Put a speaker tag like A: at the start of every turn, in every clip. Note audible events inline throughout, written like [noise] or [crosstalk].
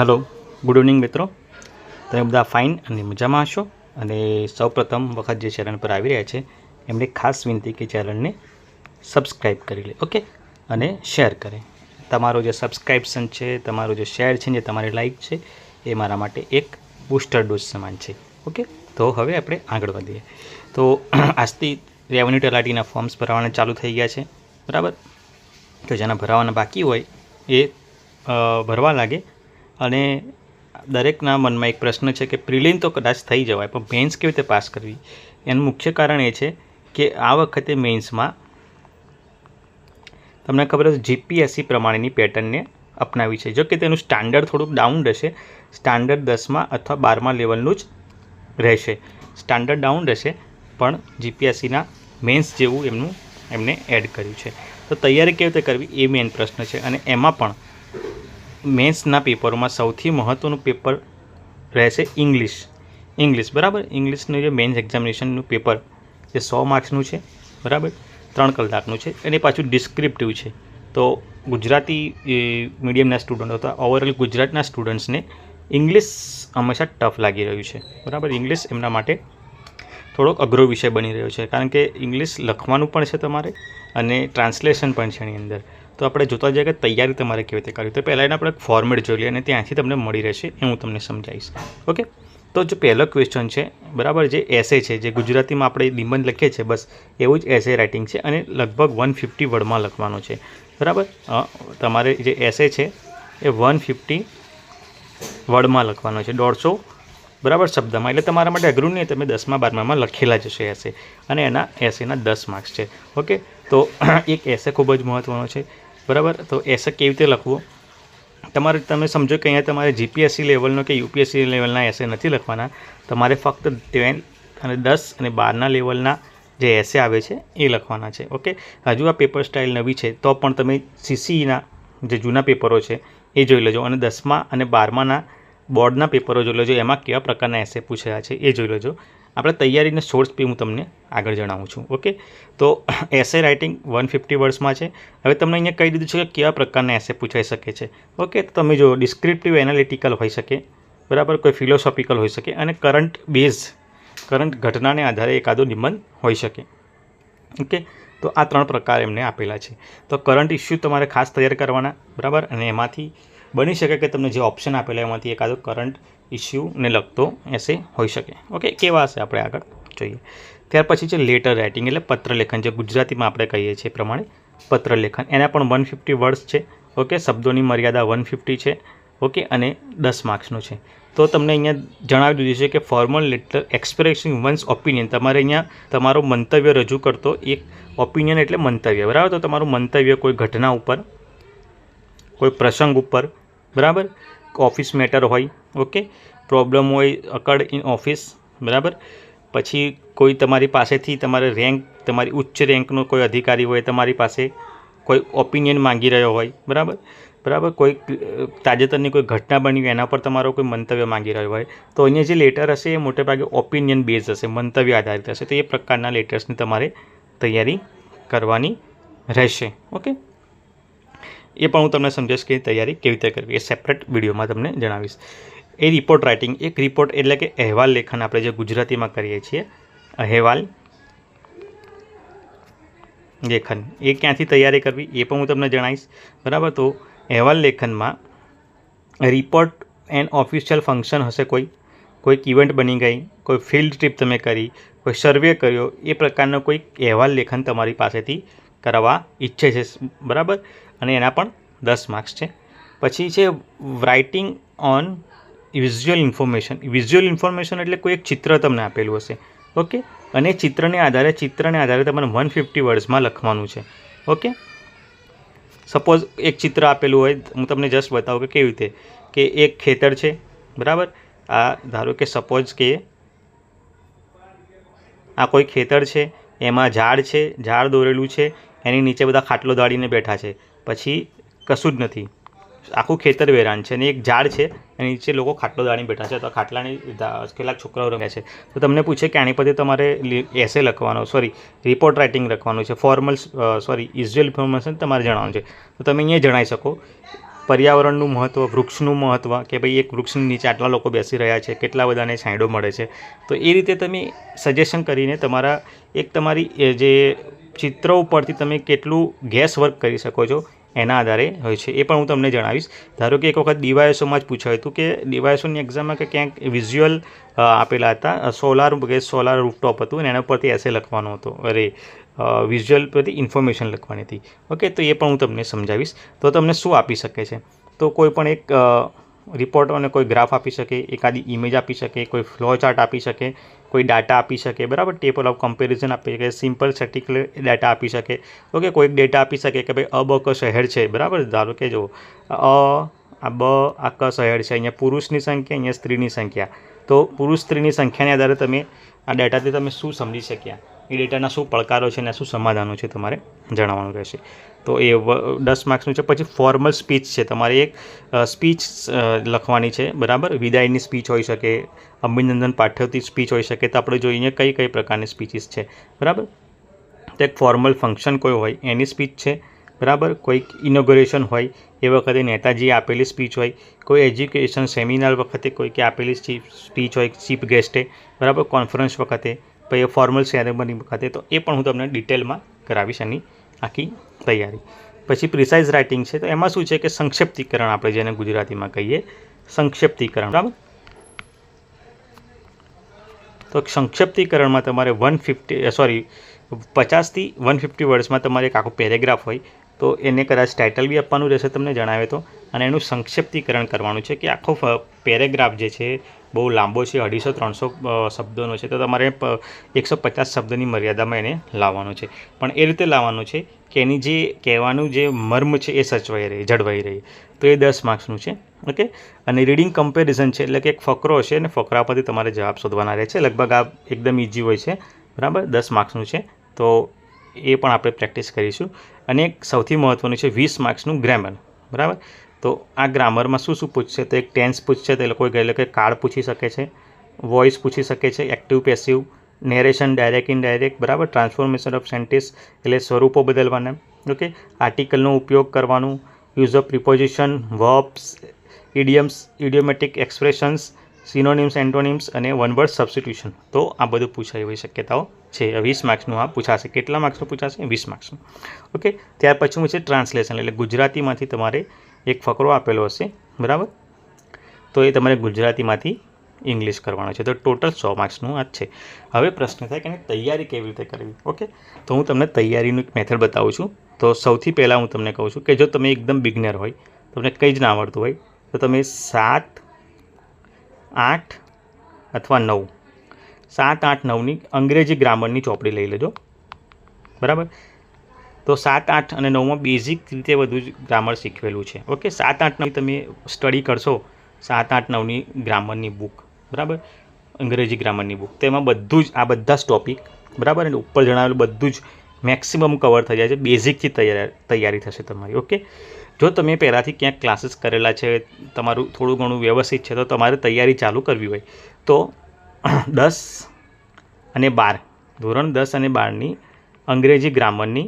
A: Hello, good evening મિત્રો. તમે બધા ફાઇન અને મજામાં હશો? અને સૌપ્રથમ વખત જે ચેનલ પર આવી રહ્યા છે, એમને ખાસ વિનંતી કે ચેનલને સબસ્ક્રાઈબ કરી લે, ઓકે? અને શેર કરે. તમારો જે સબસ્ક્રાઇબ્શન છે, તમારો જે શેર છે જે તમારી લાઈક છે, એ મારા માટે એક બૂસ્ટર ડોઝ સમાન છે, ઓકે? તો હવે આપણે આગળ વધીએ. તો [clears throat] આજથી રેવન્યુ તલાટીના ફોર્મ્સ ભરવાના ચાલુ થઈ ગયા છે, બરાબર? તો જેના ભરાવાના બાકી હોય, એ ભરવા લાગે અને દરેકના મનમાં એક પ્રશ્ન છે કે પ્રિલિમ તો કદાચ થઈ જવાય, પણ મેન્સ કેવી રીતે પાસ કરવી? એનું મુખ્ય કારણ એ છે કે આ વખતે મેન્સમાં તમને ખબર હશે જીપીએસસી પ્રમાણેની પેટર્નને અપનાવી છે. જો કે તેનું સ્ટાન્ડર્ડ થોડુંક ડાઉન રહેશે. સ્ટાન્ડર્ડ દસમાં અથવા બારમા લેવલનું જ રહેશે. સ્ટાન્ડર્ડ ડાઉન રહેશે, પણ જીપીએસસીના મેન્સ જેવું એમનું એમને એડ કર્યું છે. તો તૈયારી કેવી રીતે કરવી એ મેઇન પ્રશ્ન છે. અને એમાં પણ મેન્સના પેપરોમાં સૌથી મહત્ત્વનું પેપર રહેશે ઇંગ્લિશ. ઇંગ્લિશ, બરાબર? ઇંગ્લિશનું જે મેન્સ એક્ઝામિનેશનનું પેપર જે સો માર્ક્સનું છે, બરાબર? ત્રણ કલાકનું છે, અને પાછું ડિસ્ક્રિપ્ટિવ છે. તો ગુજરાતી મીડિયમના સ્ટુડન્ટ અથવા ઓવરઓલ ગુજરાતના સ્ટુડન્ટ્સને ઇંગ્લિશ હંમેશા ટફ લાગી રહ્યું છે, બરાબર? ઇંગ્લિશ એમના માટે થોડોક અઘરો વિષય બની રહ્યો છે, કારણ કે ઇંગ્લિશ લખવાનું પણ છે તમારે અને ટ્રાન્સલેશન પણ છે એની અંદર. તો આપણે જોતા જઈએ કે તૈયારી તમારે કેવી રીતે કરવી. તો પહેલાં એને આપણે ફોર્મેટ જોઈ લઈએ અને ત્યાંથી તમને મળી રહેશે એ હું તમને સમજાવીશ. ઓકે તો જે પહેલો ક્વેશ્ચન છે, બરાબર, જે એસે છે, જે ગુજરાતીમાં આપણે નિબંધ લખીએ છીએ, બસ એવું જ એસે રાઇટિંગ છે અને લગભગ વન ફિફ્ટી વર્ડમાં લખવાનો છે. બરાબર? તમારે જે એસે છે, એ વન ફિફ્ટી વર્ડમાં લખવાનો છે. દોઢસો, બરાબર, શબ્દમાં. એટલે તમારા માટે અઘરું નહીં, તમે દસમા બારમામાં લખેલા જ હશે એસે અને એના એસેના દસ માર્ક્સ છે. ઓકે તો એક એસે ખૂબ જ મહત્ત્વનો છે. બરાબર? તો એસે કેવી રીતે લખવું? તમારે તમે સમજો કે અહીંયા તમારે જીપીએસસી લેવલનો કે યુપીએસસી લેવલના એસે નથી લખવાના. તમારે ફક્ત ટેન અને દસ અને બારના લેવલના જે એસે આવે છે, એ લખવાના છે. ઓકે? હજુ આ પેપર સ્ટાઇલ નવી છે, તો પણ તમે સીસીઈના જે જૂના પેપરો છે, એ જોઈ લેજો. અને દસમા અને બારમાના બોર્ડના પેપરો જોઈ લેજો. એમાં કેવા પ્રકારના એસે પૂછાયા છે, એ જોઈ લેજો. આપણે તૈયારીને સોર્સ બી હું તમને આગળ જણાવું છું ઓકે તો એસે રાઇટિંગ વન ફિફ્ટી વર્ડ્સમાં છે. હવે તમને અહીંયા કહી દીધું છે કે કેવા પ્રકારના એસે પૂછાઈ શકે છે ઓકે તો તમે જો ડિસ્ક્રિપ્ટિવ એનાલિટિકલ હોઈ શકે, બરાબર? કોઈ ફિલોસોફિકલ હોઈ શકે અને કરંટ બેઝ કરંટ ઘટનાને આધારે એકાદો નિબંધ હોઈ શકે ઓકે તો આ ત્રણ પ્રકાર એમને આપેલા છે. તો કરંટ ઇસ્યુ તમારે ખાસ તૈયાર કરવાના, બરાબર? અને એમાંથી બની શકે કે તમને જે ઓપ્શન આપેલા એમાંથી એકાદો કરંટ ઇસ્યુને લગતો એસે હોઈ શકે. ઓકે કેવા હશે આપણે આગળ જોઈએ. ત્યાર પછી છે લેટર રાઇટિંગ એટલે પત્રલેખન, જે ગુજરાતીમાં આપણે કહીએ છીએ પ્રમાણે પત્રલેખન. એના પણ વન ફિફ્ટી વર્ડ્સ છે. ઓકે શબ્દોની મર્યાદા વન ફિફ્ટી છે. ઓકે અને દસ માર્ક્સનું છે. તો તમને અહીંયા જણાવી દીધું છે કે formal letter expressing one's opinion તમારે અહીંયા તમારું મંતવ્ય રજૂ કરતો એક ઓપિનિયન એટલે મંતવ્ય. બરાબર? તો તમારું મંતવ્ય કોઈ ઘટના ઉપર, કોઈ પ્રસંગ ઉપર બરાબર? ઓફિસ મેટર હોય ઓકે પ્રોબ્લેમ હોય અકડ ઇન ઓફિસ બરાબર? પછી કોઈ તમારી પાસેથી તમારે રેન્ક તમારી ઉચ્ચ રેન્કનો કોઈ અધિકારી હોય, તમારી પાસે કોઈ ઓપિનિયન માંગી રહ્યો હોય, બરાબર? બરાબર? કોઈ તાજેતરની કોઈ ઘટના બની, એના પર તમારો કોઈ મંતવ્ય માંગી રહ્યો હોય, તો અહીંયા જે લેટર હશે, એ મોટે ભાગે ઓપિનિયન બેઝ હશે, મંતવ્ય આધારિત હશે, તો એ પ્રકારના લેટર્સની તમારે તૈયારી કરવાની રહેશે ઓકે એ પણ હું તમને સમજાવીશ કે તૈયારી કેવી રીતે કરવી, એ સેપરેટ વિડીયોમાં તમને જણાવીશ. એ રિપોર્ટ રાઇટિંગ એક રિપોર્ટ એટલે કે અહેવાલ લેખન આપણે જે ગુજરાતીમાં કરીએ છીએ, અહેવાલ લેખન. એ ક્યાંથી તૈયારી કરવી એ પણ હું તમને જણાવીશ. બરાબર? તો અહેવાલ લેખનમાં રિપોર્ટ એન્ડ ઓફિશિયલ ફંક્શન હશે કોઈ, કોઈક ઇવેન્ટ બની ગઈ, કોઈ ફિલ્ડ ટ્રીપ તમે કરી, કોઈ સર્વે કર્યો, એ પ્રકારનો કોઈક અહેવાલ લેખન તમારી પાસેથી કરાવવા ઈચ્છે છે, બરાબર? અને એના પણ દસ માર્ક્સ છે. પછી છે writing on visual information visual information એટલે કોઈ એક ચિત્ર તમને આપેલું હશે, ઓકે? અને ચિત્રને આધારે ચિત્રને આધારે તમારે વન ફિફ્ટી વર્ડ્સમાં લખવાનું છે, ઓકે? સપોઝ એક ચિત્ર આપેલું હોય, હું તમને જસ્ટ બતાવું કે કેવી રીતે? કે એક ખેતર છે, બરાબર? આ ધારો કે સપોઝ કે આ કોઈ ખેતર છે, એમાં ઝાડ છે, ઝાડ દોરેલું છે એની નીચે બધા ખાટલો દાડીને બેઠા છે. પછી કશું જ નથી. આખું ખેતર વેરાન છે અને એક ઝાડ છે, એની નીચે લોકો ખાટલો દાડીને બેઠા છે. તો ખાટલાની કેટલાક છોકરાઓ રમે છે. તો તમને પૂછે કે આની પરથી તમારે એસે લખવાનો સોરી રિપોર્ટ રાઇટિંગ લખવાનું છે. ફોર્મલ સોરી ઇઝ્યુઅલ ઇન્ફોર્મેશન તમારે જણાવવાનું છે. તો તમે અહીંયા જણાવી શકો. પર્યાવરણનું મહત્ત્વ વૃક્ષનું મહત્ત્વ કે ભાઈ એક વૃક્ષની નીચે આટલા લોકો બેસી રહ્યા છે, કેટલા બધાને છાંયડો મળે છે. તો એ રીતે તમે સજેશન કરીને તમારા, એક તમારી જે ચિત્ર ઉપરથી તમે કેટલું ગેસ વર્ક કરી શકો છો એના આધારે હોય છે. એ પણ હું તમને જણાવીશ. ધારો કે એક વખત ડીવાયએસઓમાં જ પૂછાયું હતું કે ડીવાયએસઓની એક્ઝામમાં કે ક્યાંક વિઝ્યુઅલ આપેલા હતા સોલાર ગેસ સોલાર રૂફટોપ હતું અને એના પરથી એસે લખવાનો હતો. અરે વિઝ્યુઅલ પરથી ઇન્ફોર્મેશન લખવાની હતી. ઓકે, તો એ પણ હું તમને સમજાવીશ. તો તમને શું આપી શકે છે? તો કોઈ પણ એક રિપોર્ટ અને કોઈ ગ્રાફ આપી શકે, એકાદી ઇમેજ આપી શકે, કોઈ ફ્લો ચાર્ટ આપી શકે કોઈ ડાટા આપી શકે, બરાબર? ટેબલ ઓફ કમ્પેરિઝન આપી શકે સિમ્પલ સર્ટિકલ ડેટા આપી શકે. ઓકે, કોઈક ડેટા આપી શકે કે ભાઈ અ બ ક શહેર છે, બરાબર? ધારો કે જો, અ, આ બ, આ ક શહેર છે, અહીંયા પુરુષની સંખ્યા, અહીંયા સ્ત્રીની સંખ્યા. તો પુરુષ સ્ત્રીની સંખ્યાને આધારે તમે આ ડેટાથી તમે શું સમજી શક્યા? એ ડેટાના શું પડકારો છે અને શું સમાધાનો છે તમારે જણાવવાનું રહેશે. તો એ દસ માર્ક્સનું છે, પછી ફોર્મલ સ્પીચ છે. તમારે એક સ્પીચ લખવાની છે, બરાબર? વિદાયની સ્પીચ હોઈ શકે, અભિનંદન પાઠવતી સ્પીચ હોઈ શકે, તો આપણે જોઈએ કઈ કઈ પ્રકારની સ્પીચીસ છે, બરાબર? તો એક ફોર્મલ ફંક્શન કોઈ હોય, એની સ્પીચ છે, બરાબર? કોઈક ઇનોગ્રેશન હોય, એ વખતે નેતાજીએ આપેલી સ્પીચ હોય, કોઈ એજ્યુકેશન સેમિનાર વખતે કોઈકે આપેલી સ્પીચ હોય ચીફ ગેસ્ટે બરાબર? કોન્ફરન્સ વખતે પછી ફોર્મલ સેરેમની વખતે તો એ પણ હું તમને ડિટેલમાં કરાવીશ એની આખી તૈયારી. પછી પ્રિસાઇઝ રાઇટિંગ છે, તો એમાં શું છે કે સંક્ષિપ્તિકરણ આપણે જેને ગુજરાતીમાં કહીએ, સંક્ષેપ્તિકરણ, બરાબર? તો સંક્ષેપ્તિકરણમાં તમારે વન ફિફ્ટી સોરી પચાસથી વન ફિફ્ટી વર્ડ્સમાં તમારે એક આખો પેરેગ્રાફ હોય, તો એને કદાચ ટાઇટલ બી આપવાનું રહેશે તમને જણાવે તો, અને એનું સંક્ષિપ્તિકરણ કરવાનું છે કે આખો પેરેગ્રાફ જે છે બહુ લાંબો છે, અઢીસો, ત્રણસો શબ્દોનો છે. તો તમારે એકસો પચાસ શબ્દની મર્યાદામાં એને લાવવાનો છે. પણ એ રીતે લાવવાનું છે કે એની જે કહેવાનું જે મર્મ છે એ સચવાઈ રહે, જળવાઈ રહે. તો એ દસ માર્ક્સનું છે, ઓકે? અને રીડિંગ કમ્પેરિઝન છે એટલે કે એક ફકરો છે અને ફકરા પરથી તમારે જવાબ શોધવાના રહે છે. લગભગ આ એકદમ ઇઝી હોય છે, બરાબર? દસ માર્ક્સનું છે. તો એ પણ આપણે પ્રેક્ટિસ કરીશું. અને એક સૌથી મહત્ત્વનું છે વીસ માર્ક્સનું ગ્રામર, બરાબર? તો આ ગ્રામરમાં શું શું પૂછશે? તો એક ટેન્સ પૂછશે, તો એ લોકો એટલે કે કાળ પૂછી શકે છે, વોઇસ પૂછી શકે છે, active, passive narration direct indirect બરાબર? ટ્રાન્સફોર્મેશન ઓફ સેન્ટેન્સ એટલે સ્વરૂપો બદલવાના. ઓકે? આર્ટિકલનો ઉપયોગ કરવાનું use of preposition verbs idioms idiomatic expressions synonyms antonyms અને વન વર્ડ સબસ્ટિટ્યુશન તો આ બધું પૂછાય એવી શક્યતાઓ છે. વીસ માર્ક્સનું આ પૂછાશે. કેટલા માર્ક્સનું પૂછાશે? વીસ માર્ક્સનું. ઓકે? ત્યાર પછી હું છે ટ્રાન્સલેશન એટલે ગુજરાતીમાંથી તમારે એક ફકરો આપેલો હશે, બરાબર? તો એ તમારે ગુજરાતીમાંથી ઇંગ્લિશ કરવાનો છે. તો ટોટલ સો માર્ક્સનું આ છે. હવે પ્રશ્ન થાય કે તૈયારી કેવી રીતે કરવી, ઓકે? તો હું તમને તૈયારીનું એક મેથડ બતાવું છું. તો સૌથી પહેલાં હું તમને કહું છું કે જો તમે એકદમ બિગનર હોય, તમને કંઈ જ ના આવડતું હોય, તો તમે સાત, આઠ અથવા નવ, સાત, આઠ, નવની અંગ્રેજી ગ્રામરની ચોપડી લઈ લેજો. બરાબર? તો સાત, આઠ અને નવમાં બેઝિક રીતે બધું જ ગ્રામર શીખવેલું છે. ઓકે સાત, આઠ તમે સ્ટડી કરશો, સાત, આઠ, નવની ગ્રામરની બુક બરાબર? અંગ્રેજી ગ્રામરની બુક તેમાં બધું જ, આ બધા જ ટોપિક બરાબર? અને ઉપર જણાવેલું બધું જ મેક્સિમમ કવર થઈ જાય છે બેઝિકથી તૈયારી થશે તમારી ઓકે જો તમે પહેલાંથી ક્યાંક ક્લાસીસ કરેલા છે, તમારું થોડું ઘણું વ્યવસ્થિત છે, તો તમારે તૈયારી ચાલુ કરવી હોય. તો દસ અને બાર, ધોરણ દસ અને બારની અંગ્રેજી ગ્રામરની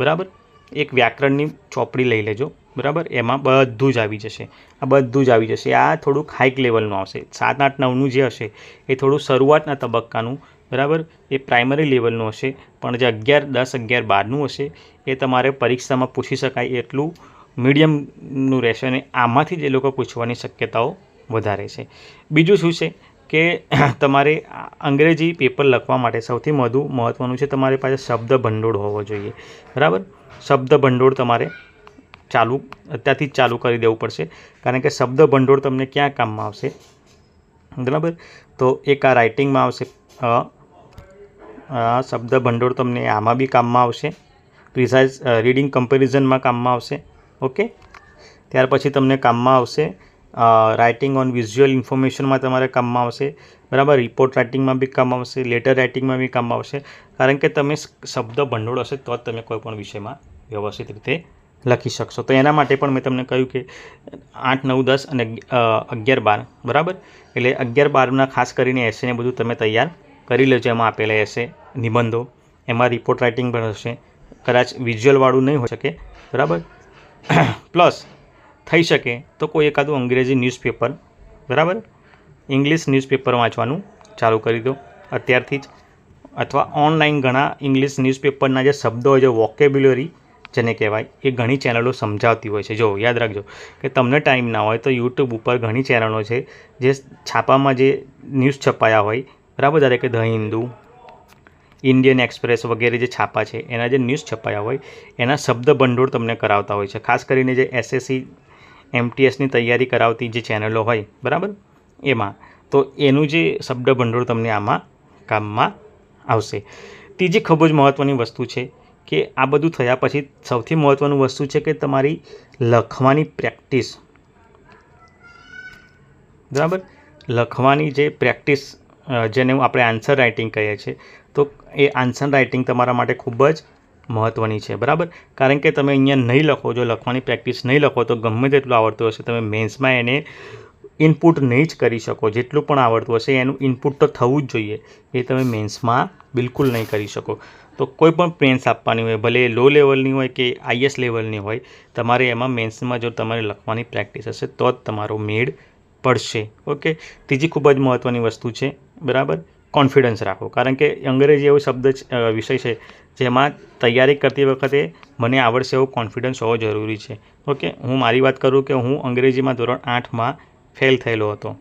A: બરાબર? એક વ્યાકરણની ચોપડી લઈ લેજો, બરાબર? એમાં બધું જ આવી જશે. આ બધું જ આવી જશે. આ થોડુંક હાઈક લેવલનું આવશે. સાત, આઠ, નવનું જે હશે, એ થોડું શરૂઆતના તબક્કાનું, બરાબર? એ પ્રાઇમરી લેવલનું હશે. પણ જે અગિયાર, દસ, અગિયાર, બારનું હશે, એ તમારે પરીક્ષામાં પૂછી શકાય એટલું મીડિયમનું રહેશે અને આમાંથી જ એ લોકો પૂછવાની શક્યતાઓ વધારે છે. બીજું શું છે? કે [clears throat] તમારે અંગ્રેજી પેપર લખવા માટે સૌથી વધુ મહત્ત્વનું છે તમારી પાસે શબ્દ ભંડોળ હોવો જોઈએ. બરાબર? શબ્દ ભંડોળ તમારે ચાલુ, અત્યારથી જ ચાલુ કરી દેવું પડશે. કારણ કે શબ્દ ભંડોળ તમને ક્યાં કામમાં આવશે? બરાબર? તો એક આ રાઇટિંગમાં આવશે. શબ્દ ભંડોળ તમને આમાં બી કામમાં આવશે. પ્રિસાઇઝ રીડિંગ કમ્પેરિઝનમાં કામમાં આવશે. ઓકે? ત્યાર પછી તમને કામમાં આવશે રાઇટિંગ ઓન વિઝ્યુઅલ ઇન્ફોર્મેશનમાં તમારે કામમાં આવશે. બરાબર? રિપોર્ટ રાઇટિંગમાં બી કામ આવશે લેટર રાઇટિંગમાં બી કામ આવશે. કારણ કે તમે શબ્દ ભંડોળ હશે તો જ તમે કોઈપણ વિષયમાં વ્યવસ્થિત રીતે લખી શકશો. તો એના માટે પણ મેં તમને કહ્યું કે આઠ, નવ, દસ અને અગિયાર, બાર. બરાબર? એટલે અગિયાર, બારના ખાસ કરીને એસેને બધું તમે તૈયાર કરી લેજો. એમાં આપેલા એસે નિબંધો, એમાં રિપોર્ટ રાઇટિંગ પણ હશે. કદાચ વિઝ્યુઅલવાળું નહીં હોઈ શકે. બરાબર? [coughs] પ્લસ થઈ શકે તો કોઈ એકાદું અંગ્રેજી ન્યૂઝપેપર બરાબર? ઇંગ્લિશ ન્યૂઝપેપર વાંચવાનું ચાલુ કરી દો. અત્યારથી જ. અથવા ઓનલાઈન ઘણા ઇંગ્લિશ ન્યૂઝપેપરના જે શબ્દો હોય છે વોકેબ્યુલરી જેને કહેવાય, એ ઘણી ચેનલો સમજાવતી હોય છે. જો, યાદ રાખજો કે તમને ટાઈમ ના હોય તો યુટ્યુબ ઉપર ઘણી ચેનલો છે, જે છાપામાં જે ન્યૂઝ છપાયા હોય, બરાબર? ધારે કે ધ હિન્દુ ઇન્ડિયન એક્સપ્રેસ વગેરે જે છાપા છે, એના જે ન્યૂઝ છપાયા હોય, એના શબ્દ ભંડોળ તમને કરાવતા હોય છે. ખાસ કરીને જે એસએસસી એમટીએસની તૈયારી કરાવતી જે ચેનલો હોય, બરાબર? એમાં. તો એનું જે શબ્દ ભંડોળ તમને આમાં કામમાં આવશે. ત્રીજી ખૂબ જ મહત્ત્વની વસ્તુ છે કે આ બધું થયા પછી સૌથી મહત્ત્વનું વસ્તુ છે કે તમારી લખવાની પ્રેક્ટિસ. બરાબર? લખવાની જે પ્રેક્ટિસ જેને આપણે આન્સર રાઇટિંગ કહીએ છીએ, તો એ આન્સર રાઇટિંગ તમારા માટે ખૂબ જ મહત્ત્વની છે, બરાબર? કારણ કે તમે અહીંયા નહીં લખો, જો લખવાની પ્રેક્ટિસ નહીં લખો, તો ગમે તેટલું આવડતું હશે, તમે મેન્સમાં એને ઇનપુટ નહીં જ કરી શકો, જેટલું પણ આવડતું હશે, એનું ઇનપુટ તો થવું જ જોઈએ. એ તમે મેન્સમાં બિલકુલ નહીં કરી શકો. તો કોઈ પણ પ્રેન્સ આપવાની હોય, ભલે લો લેવલની હોય કે આઈએસ લેવલની હોય, તમારે એમાં મેન્સમાં જો તમારે લખવાની પ્રેક્ટિસ હશે, તો જ તમારો મેળ પડશે. ઓકે? ત્રીજી ખૂબ જ મહત્ત્વની વસ્તુ છે, બરાબર? કોન્ફિડન્સ રાખો. કારણ કે અંગ્રેજી એવો શબ્દ વિષય છે, જેમાં તૈયારી કરતી વખતે મને આવડશે એવો કોન્ફિડન્સ હોવો જરૂરી છે. ઓકે? હું મારી વાત કરું કે હું અંગ્રેજીમાં ધોરણ આઠમાં ફેલ થયેલો હતો.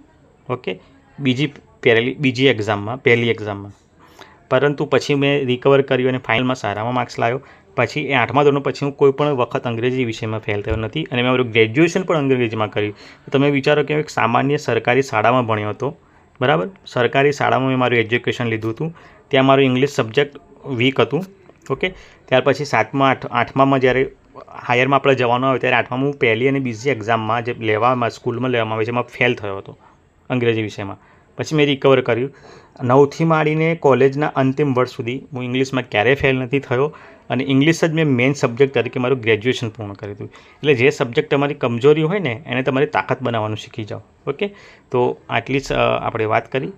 A: ઓકે? બીજી પહેલી, બીજી એક્ઝામમાં પહેલી એક્ઝામમાં પરંતુ પછી મેં રિકવર કર્યું અને ફાઇનલમાં સારામાં માર્ક્સ લાવ્યો. પછી એ આઠમા ધોરણ પછી હું કોઈ પણ વખત અંગ્રેજી વિષયમાં ફેલ થયો નથી અને મેં મારું ગ્રેજ્યુએશન પણ અંગ્રેજીમાં કર્યું. તમે વિચારો કે એક સામાન્ય સરકારી શાળામાં ભણ્યો હતો. બરાબર? સરકારી શાળામાં મેં મારું એજ્યુકેશન લીધું હતું. ત્યાં મારું ઇંગ્લિશ સબ્જેક્ટ વીક હતું ઓકે ત્યાર પછી સાતમા, આઠ, આઠમામાં જ્યારે હાયરમાં આપણે જવાનું આવે ત્યારે આઠમામાં હું પહેલી અને બીજી એક્ઝામમાં જે લેવામાં, સ્કૂલમાં લેવામાં આવે છે, એમાં ફેલ થયો હતો, અંગ્રેજી વિષયમાં. પછી મેં રિકવર કર્યું. નવથી માંડીને કોલેજના અંતિમ વર્ષ સુધી હું ઇંગ્લિશમાં ક્યારેય ફેલ નથી થયો. અને ઇંગ્લિશ જ મેં મેઇન સબ્જેક્ટ તરીકે મારું ગ્રેજ્યુએશન પૂર્ણ કર્યું હતું. એટલે જે સબ્જેક્ટ તમારી કમજોરી હોય ને, એને તમારી તાકાત બનાવવાનું શીખી જાઓ. ઓકે તો આટલી જ આપણે વાત કરી.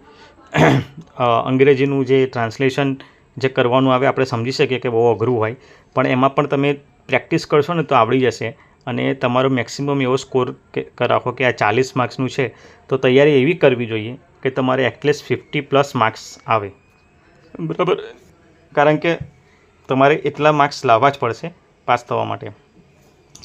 A: અંગ્રેજીનું જે ટ્રાન્સલેશન જે કરવાનું આવે, આપણે સમજી શકીએ કે બહુ અઘરું હોય. પણ એમાં પણ તમે પ્રેક્ટિસ કરશો ને તો આવડી જશે. અને તમારો મેક્સિમમ એવો સ્કોર કે રાખો કે આ ચાલીસ માર્ક્સનું છે, તો તૈયારી એવી કરવી જોઈએ કે તમારે એટલીસ્ટ ફિફ્ટી પ્લસ માર્ક્સ આવે. બરાબર? કારણ કે તમારે એટલા માર્ક્સ લાવવા જ પડશે પાસ થવા માટે.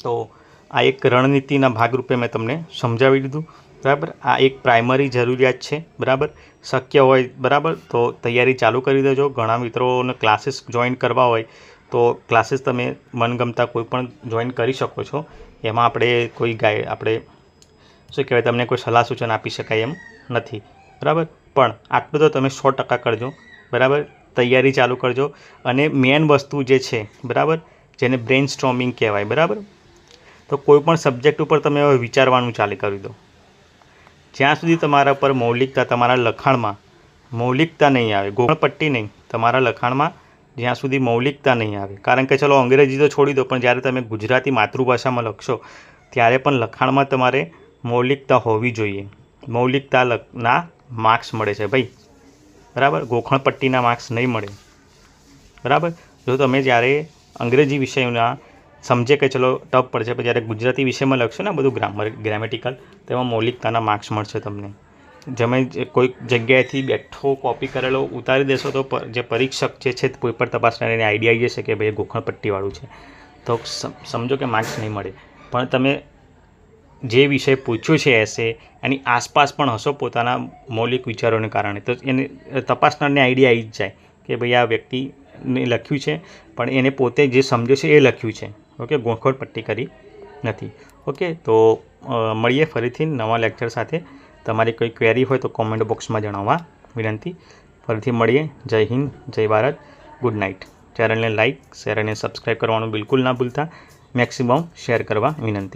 A: તો આ એક રણનીતિના ભાગરૂપે મેં તમને સમજાવી દીધું. બરાબર? આ એક પ્રાઇમરી જરૂરિયાત છે. બરાબર? શક્ય હોય, બરાબર? તો તૈયારી ચાલુ કરી દેજો. ઘણા મિત્રોને ક્લાસીસ જોઈન કરવા હોય, તો ક્લાસીસ તમે મનગમતા કોઈ પણ જોઈન કરી શકો છો. એમાં આપણે કોઈ ગાય આપણે શું કહેવાય, તમને કોઈ સલાહ સૂચન આપી શકાય એમ નથી. બરાબર? પણ આટલું તો તમે સો ટકા કરજો. બરાબર? તૈયારી ચાલુ કરજો અને મેન વસ્તુ જે છે, બરાબર? જેને બ્રેન સ્ટ્રોમિંગ કહેવાય, બરાબર? તો કોઈ પણ સબ્જેક્ટ ઉપર તમે હવે વિચારવાનું ચાલુ કરી દો. જ્યાં સુધી તમારા પર મૌલિકતા તમારા લખાણમાં મૌલિકતા નહીં આવે ગોળપટ્ટી નહીં, તમારા લખાણમાં જ્યાં સુધી મૌલિકતા નહીં આવે. કારણ કે ચલો, અંગ્રેજી તો છોડી દો, પણ જ્યારે તમે ગુજરાતી માતૃભાષામાં લખશો, ત્યારે પણ લખાણમાં તમારે મૌલિકતા હોવી જોઈએ. મૌલિકતા લખના માર્ક્સ મળે છે. ભાઈ બરાબર? ગોખણપટ્ટીના માર્ક્સ નહીં મળે. બરાબર? જો તમે જ્યારે અંગ્રેજી વિષયના સમજે કે ચલો ટફ પડશે પણ જ્યારે ગુજરાતી વિષયમાં લખશો ને બધું ગ્રામર ગ્રામેટિકલ તેમાં મૌલિકતાના માર્ક્સ મળશે તમને. તમે કોઈક જગ્યાએથી બેઠો કોપી કરેલો ઉતારી દેશો તો જે પરીક્ષક જે છે પેપર તપાસનાર એને આઈડિયા આવી જશે કે ભાઈ ગોખણપટ્ટીવાળું છે. તો સમ- સમજો કે માર્ક્સ નહીં મળે. પણ તમે જે વિષય પૂછ્યું છે એસે, એની આસપાસ પણ હશો પોતાના મૌલિક વિચારોને કારણે. તો એને તપાસનારને આઈડિયા આવી જ જાય કે ભાઈ આ વ્યક્તિને લખ્યું છે, પણ એને પોતે જે સમજે છે એ લખ્યું છે. ઓકે ગોખોડ પટ્ટી કરી નથી. ઓકે, તો મળીએ ફરીથી નવા લેક્ચર સાથે. તમારી કોઈ ક્વેરી હોય તો કોમેન્ટ બોક્સમાં જણાવવા વિનંતી. ફરીથી મળીએ. જય હિન્દ, જય ભારત. Good night. ચેનલને લાઇક, શેર અને સબસ્ક્રાઈબ કરવાનું બિલકુલ ના ભૂલતા. મેક્સિમમ શેર કરવા વિનંતી.